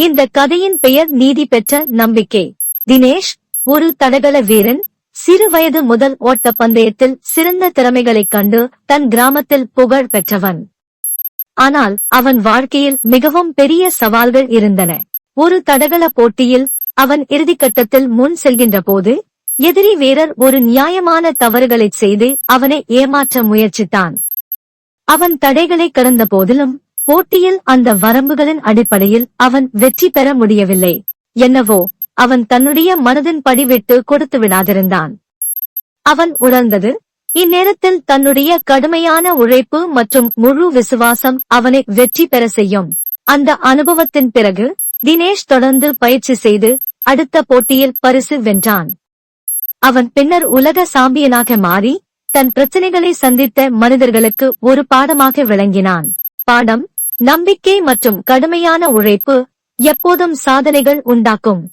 இந்த கதையின் பெயர் நீதி பெற்ற நம்பிக்கை. தினேஷ் ஒரு தடகள வீரன் சிறு வயது முதல் ஓட்ட பந்தயத்தில் சிறந்த திறமைகளைக் கண்டு தன் கிராமத்தில் புகழ் பெற்றவன். ஆனால் அவன் வாழ்க்கையில் மிகவும் பெரிய சவால்கள் இருந்தன. ஒரு தடகள போட்டியில் அவன் இறுதிக்கட்டத்தில் முன் செல்கின்ற போது எதிரி வீரர் ஒரு நியாயமான தவறுகளைச் செய்து அவனை ஏமாற்ற முயற்சித்தான். அவன் தடைகளை கடந்த போதிலும் போட்டியில் அந்த வரம்புகளின் அடிப்படையில் அவன் வெற்றி பெற முடியவில்லை. என்னவோ அவன் தன்னுடைய மனதின் படிவிட்டு கொடுத்து விடாதிருந்தான். அவன் உணர்ந்தது இந்நேரத்தில் தன்னுடைய கடுமையான உழைப்பு மற்றும் முழு விசுவாசம் அவனை வெற்றி பெற செய்யும். அந்த அனுபவத்தின் பிறகு தினேஷ் தொடர்ந்து பயிற்சி செய்து அடுத்த போட்டியில் பரிசு வென்றான். அவன் பின்னர் உலக சாம்பியனாக மாறி தன் பிரச்சனைகளை சந்தித்த மனிதர்களுக்கு ஒரு பாடமாக விளங்கினான். பாடம் நம்பிக்கை மற்றும் கடுமையான உழைப்பு எப்போதும் சாதனைகள் உண்டாக்கும்.